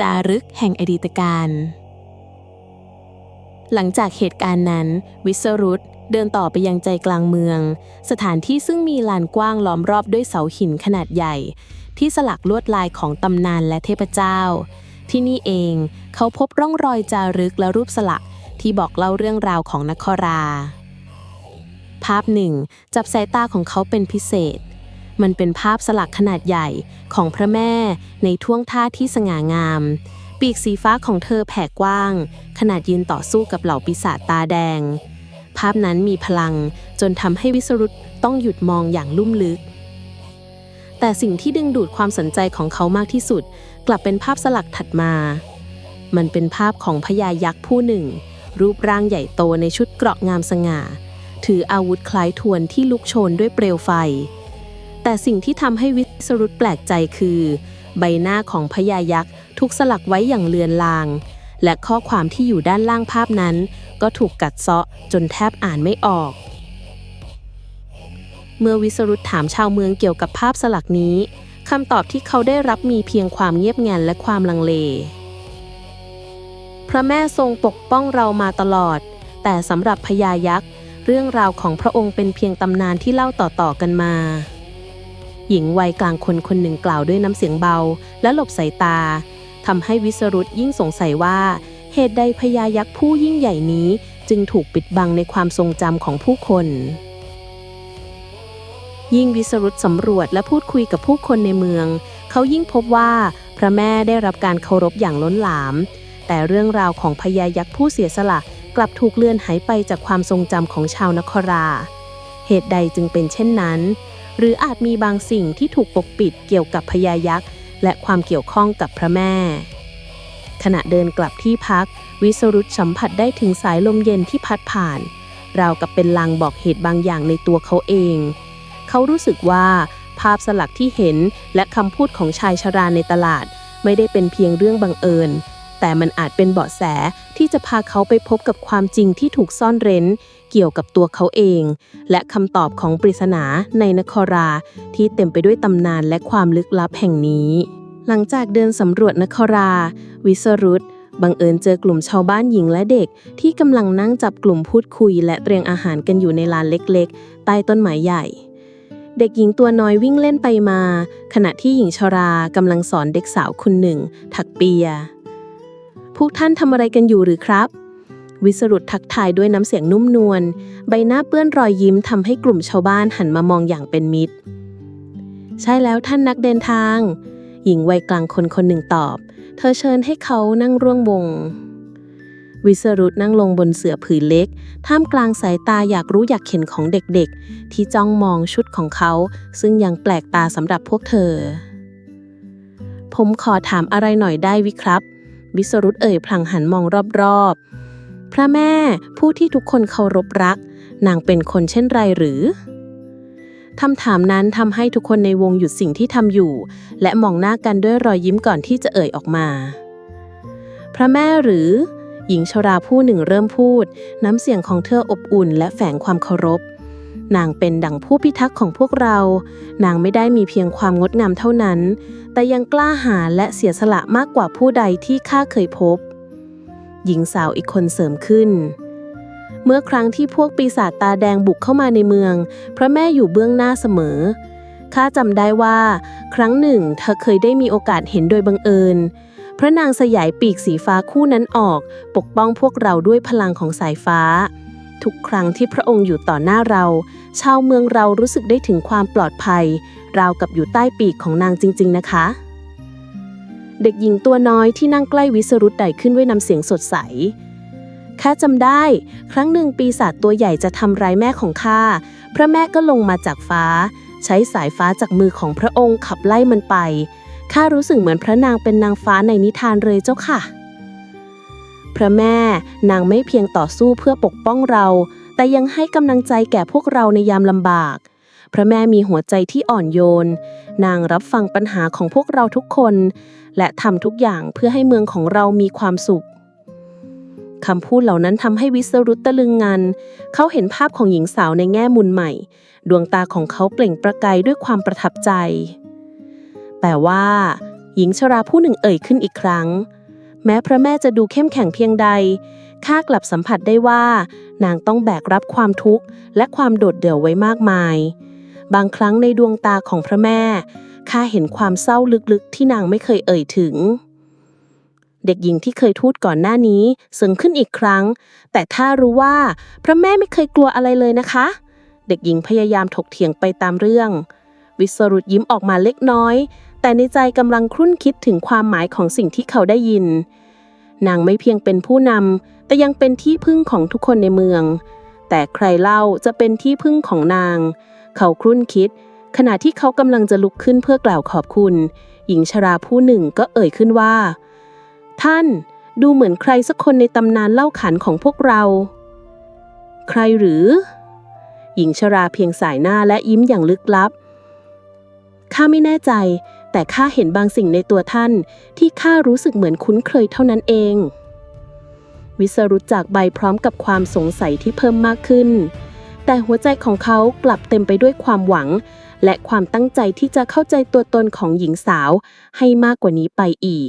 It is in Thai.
จารึกแห่งอดีตการ หลังจากเหตุการณ์นั้น วิสรุตเดินต่อไปยังใจกลางเมือง สถานที่ซึ่งมีลานกว้างล้อมรอบด้วยเสาหินขนาดใหญ่ ที่สลักลวดลายของตำนานและเทพเจ้า ที่นี่เองเขาพบร่องรอยจารึกและรูปสลักที่บอกเล่าเรื่องราวของนครา ภาพหนึ่ง จับสายตาของเขาเป็นพิเศษ มันเป็นภาพสลักขนาดใหญ่ของพระแม่ในท่วงท่าที่สง่างาม ปีกสีฟ้าของเธอแผ่กว้าง ขนาดยืนต่อสู้กับเหล่าปีศาจตาแดง ภาพนั้นมีพลังจนทำให้วิสรุตต้องหยุดมองอย่างลุ่มลึก แต่สิ่งที่ดึงดูดความสนใจของเขามากที่สุด กลับเป็นภาพสลักถัดมา มันเป็นภาพของพญายักษ์ผู้หนึ่ง รูปร่างใหญ่โตในชุดเกราะงามสง่าถืออาวุธคล้ายทวนที่ลุกโชนด้วยเปลวไฟ แต่สิ่งที่ทำให้วิสรุตแปลกใจคือ ใบหน้าของพญายักษ์ถูกสลักไว้อย่างเลือนลาง และข้อความที่อยู่ด้านล่างภาพนั้น ก็ถูกกัดเซาะจนแทบอ่านไม่ออก เมื่อวิสรุตถามชาวเมืองเกี่ยวกับภาพสลักนี้คำตอบที่เขาได้รับมีเพียงความเงียบงันและความลังเล พระแม่ทรงปกป้องเรามาตลอด แต่สำหรับพญายักษ์ เรื่องราวของพระองค์เป็นเพียงตำนานที่เล่าต่อๆกันมา หญิงวัยกลางคนคนหนึ่งกล่าวด้วยน้ำเสียงเบา และหลบสายตาทำให้วิสรุตยิ่งสงสัยว่า เหตุใดพญายักษ์ผู้ยิ่งใหญ่นี้จึงถูกปิดบังในความทรงจำของผู้คน ยิ่งวิสรุตสำรวจและพูดคุยกับผู้คนในเมือง เขายิ่งพบว่าพระแม่ได้รับการเคารพอย่างล้นหลาม แต่เรื่องราวของพญายักษ์ผู้เสียสละกลับถูกเลือนหายไปจากความทรงจำของชาวนครา เหตุใดจึงเป็นเช่นนั้น หรืออาจมีบางสิ่งที่ถูกปกปิดเกี่ยวกับพญายักษ์ และความเกี่ยวข้องกับพระแม่ ขณะเดินกลับที่พัก วิสรุตสัมผัสได้ถึงสายลมเย็นที่พัดผ่าน ราวกับเป็นลางบอกเหตุบางอย่างในตัวเขาเอง เขารู้สึกว่าภาพสลักที่เห็นและคำพูดของชายชราในตลาด ไม่ได้เป็นเพียงเรื่องบังเอิญ แต่มันอาจเป็นเบาะแสที่จะพาเขาไปพบกับความจริงที่ถูกซ่อนเร้น เกี่ยวกับตัวเขาเอง และคำตอบของปริศนาในนคราที่เต็มไปด้วยตำนานและความลึกลับแห่งนี้ หลังจากเดินสำรวจนครา วิสรุตบังเอิญเจอกลุ่มชาวบ้านหญิงและเด็ก ที่กำลังนั่งจับกลุ่มพูดคุย และเตรียมอาหารกันอยู่ในลานเล็กๆ ใต้ต้นไม้ใหญ่ เด็กหญิงตัวน้อยวิ่งเล่นไปมา ขณะที่หญิงชรากำลังสอนเด็กสาวคนหนึ่ง ถักเปีย พวกท่านทำอะไรกันอยู่หรือครับ วิสรุตทักทายด้วยน้ำเสียงนุ่มนวล ใบหน้าเปื้อนรอยยิ้มทำให้กลุ่มชาวบ้านหันมามองอย่างเป็นมิตร ใช่แล้วท่านนักเดินทาง หญิงวัยกลางคนคนหนึ่งตอบ เธอเชิญให้เขานั่งร่วมวง วิสรุตนั่งลงบนเสื่อผืนเล็ก ท่ามกลางสายตาอยากรู้อยากเห็นของเด็กๆ ที่จ้องมองชุดของเขา ซึ่งยังแปลกตาสำหรับพวกเธอ ผมขอถามอะไรหน่อยได้วิครับ วิสรุตเอ่ยพลางหันมองรอบๆ พระแม่ผู้ที่ทุกคนเคารพรัก นางเป็นคนเช่นไรหรือคำถามนั้นทำให้ทุกคนในวงหยุดสิ่งที่ทำอยู่ และมองหน้ากันด้วยรอยยิ้มก่อนที่จะเอ่ยออกมา พระแม่หรือ หญิงชราผู้หนึ่งเริ่มพูด น้ำเสียงของเธออบอุ่นและแฝงความเคารพ นางเป็นดั่งผู้พิทักษ์ของพวกเรา นางไม่ได้มีเพียงความงดงามเท่านั้น แต่ยังกล้าหาญและเสียสละมากกว่าผู้ใดที่ข้าเคยพบ หญิงสาวอีกคนเสริมขึ้น เมื่อครั้งที่พวกปีศาจตาแดงบุกเข้ามาในเมือง พระแม่อยู่เบื้องหน้าเสมอ ข้าจำได้ว่า ครั้งหนึ่งเธอเคยได้มีโอกาสเห็นโดยบังเอิญ พระนางสยายปีกสีฟ้าคู่นั้นออก ปกป้องพวกเราด้วยพลังของสายฟ้า ทุกครั้งที่พระองค์อยู่ต่อหน้าเรา ชาวเมืองเรารู้สึกได้ถึงความปลอดภัย ราวกับอยู่ใต้ปีกของนางจริง ๆ นะคะ เด็กหญิงตัวน้อยที่นั่งใกล้วิสรุตไดขึ้นด้วยน้ำเสียงสดใส ข้าจำได้ ครั้งหนึ่งปีศาจตัวใหญ่จะทำร้ายแม่ของข้า พระแม่ก็ลงมาจากฟ้า ใช้สายฟ้าจากมือของพระองค์ขับไล่มันไป ข้ารู้สึกเหมือนพระนางเป็นนางฟ้าในนิทานเลยเจ้าค่ะ พระแม่นางไม่เพียงต่อสู้เพื่อปกป้องเรา แต่ยังให้กำลังใจแก่พวกเราในยามลำบาก พระแม่มีหัวใจที่อ่อนโยน นางรับฟังปัญหาของพวกเราทุกคน และทำทุกอย่างเพื่อให้เมืองของเรามีความสุขคำพูดเหล่านั้นทำให้วิสรุตตะลึงงัน เขาเห็นภาพของหญิงสาวในแง่มุมใหม่ ดวงตาของเขาเปล่งประกายด้วยความประทับใจ แต่ว่า หญิงชราผู้หนึ่งเอ่ยขึ้นอีกครั้ง แม้พระแม่จะดูเข้มแข็งเพียงใด ข้ากลับสัมผัสได้ว่า นางต้องแบกรับความทุกข์และความโดดเดี่ยวไว้มากมาย บางครั้งในดวงตาของพระแม่ข้าเห็นความเศร้าลึกๆ ที่นางไม่เคยเอ่ยถึง เด็กหญิงที่เคยทูดก่อนหน้านี้เสึงขึ้นอีกครั้ง แต่ถ้ารู้ว่าพระแม่ไม่เคยกลัวอะไรเลยนะคะ เด็กหญิงพยายามถกเถียงไปตามเรื่อง วิสรุตยิ้มออกมาเล็กน้อย แต่ในใจกำลังครุ่นคิดถึงความหมายของสิ่งที่เขาได้ยิน นางไม่เพียงเป็นผู้นำแต่ยังเป็นที่พึ่งของทุกคนในเมือง แต่ใครเล่าจะเป็นที่พึ่งของนาง เขาครุ่นคิด ขณะที่เขากำลังจะลุกขึ้นเพื่อกล่าวขอบคุณ หญิงชราผู้หนึ่งก็เอ่ยขึ้นว่า ท่านดูเหมือนใครสักคนในตำนานเล่าขานของพวกเรา ใครหรือ หญิงชราเพียงสายหน้าและยิ้มอย่างลึกลับข้าไม่แน่ใจ แต่ข้าเห็นบางสิ่งในตัวท่าน ที่ข้ารู้สึกเหมือนคุ้นเคยเท่านั้นเอง วิสรุตจากใบพร้อมกับความสงสัยที่เพิ่มมากขึ้น แต่หัวใจของเขากลับเต็มไปด้วยความหวัง และความตั้งใจที่จะเข้าใจตัวตนของหญิงสาวให้มากกว่านี้ไปอีก